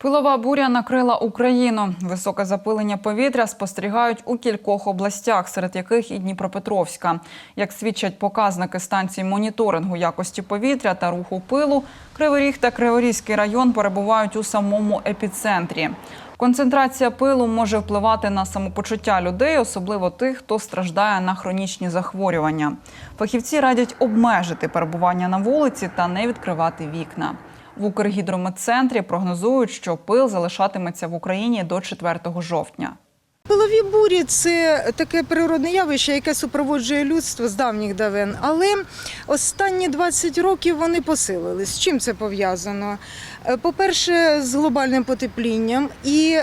Пилова буря накрила Україну. Високе запилення повітря спостерігають у кількох областях, серед яких і Дніпропетровська. Як свідчать показники станції моніторингу якості повітря та руху пилу, Кривий Ріг та Криворізький район перебувають у самому епіцентрі. Концентрація пилу може впливати на самопочуття людей, особливо тих, хто страждає на хронічні захворювання. Фахівці радять обмежити перебування на вулиці та не відкривати вікна. В Укргідрометцентрі прогнозують, що пил залишатиметься в Україні до 4 жовтня. Пилові бурі це таке природне явище, яке супроводжує людство з давніх давен. Але останні 20 років вони посилились. З чим це пов'язано? Е, По-перше, з глобальним потеплінням. І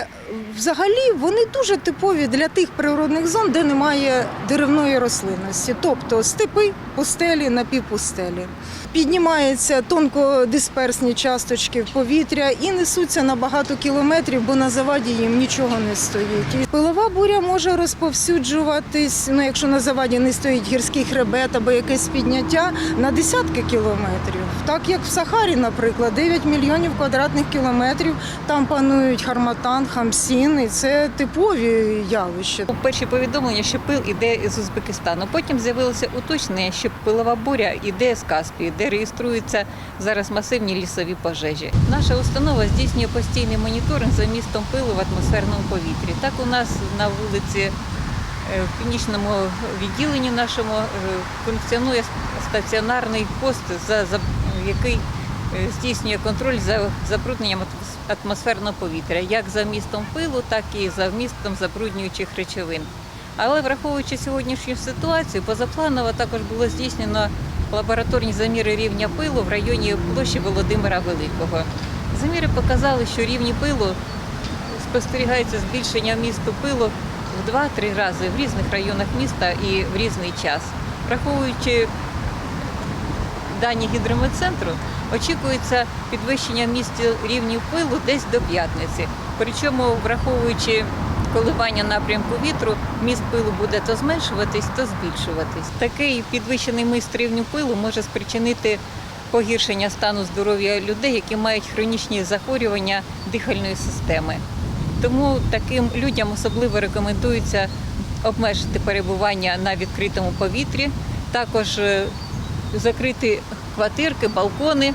взагалі вони дуже типові для тих природних зон, де немає деревної рослинності, тобто степи, пустелі, напівпустелі. Піднімаються тонкодисперсні часточки в повітря і несуться на багато кілометрів, бо на заваді їм нічого не стоїть. І буря може розповсюджуватись, ну якщо на заваді не стоїть гірський хребет або якесь підняття, на десятки кілометрів. Так як в Сахарі, наприклад, 9 мільйонів квадратних кілометрів, там панують харматан, хамсін, і це типові явища. Перші повідомлення, що пил іде з Узбекистану. Потім з'явилося уточнення, що пилова буря іде з Каспії, де реєструються зараз масивні лісові пожежі. Наша установа здійснює постійний моніторинг за містом пилу в атмосферному повітрі. Так у нас на вулиці е, в північному відділенні нашому е, функціонує стаціонарний пост, за, за який е, здійснює контроль за забрудненням атмосферного повітря, як за вмістом пилу, так і за вмістом забруднюючих речовин. Але враховуючи сьогоднішню ситуацію, позапланово також було здійснено лабораторні заміри рівня пилу в районі площі Володимира Великого. Заміри показали, що рівні пилу спостерігається збільшення вмісту пилу в 2-3 рази в різних районах міста і в різний час. Враховуючи дані гідрометцентру, очікується підвищення місті рівнів пилу десь до п'ятниці. Причому, враховуючи коливання напрямку вітру, міст пилу буде то зменшуватись, то збільшуватись. Такий підвищений міст рівню пилу може спричинити погіршення стану здоров'я людей, які мають хронічні захворювання дихальної системи. Тому таким людям особливо рекомендується обмежити перебування на відкритому повітрі, також е, закрити квартирки, балкони, е,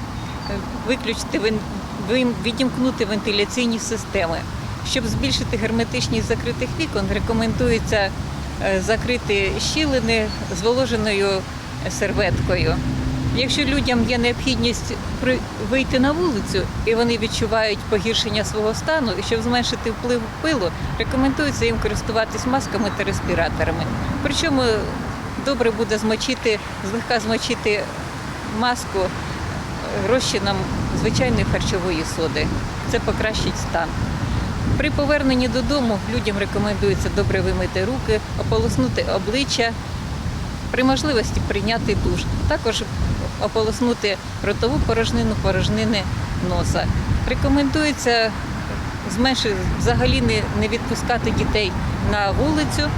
виключити відімкнути вентиляційні системи. Щоб збільшити герметичність закритих вікон, рекомендується е, закрити щілини зволоженою серветкою. Якщо людям є необхідність вийти на вулицю і вони відчувають погіршення свого стану, і щоб зменшити вплив пилу, рекомендується їм користуватись масками та респіраторами. Причому добре буде змочити, злегка змочити маску е, розчином звичайної харчової соди. Це покращить стан. При поверненні додому людям рекомендується добре вимити руки, ополоснути обличчя, при можливості прийняти душ. Також ополоснути ротову порожнину, порожнини носа. Рекомендується зменшити, взагалі не, не відпускати дітей на вулицю,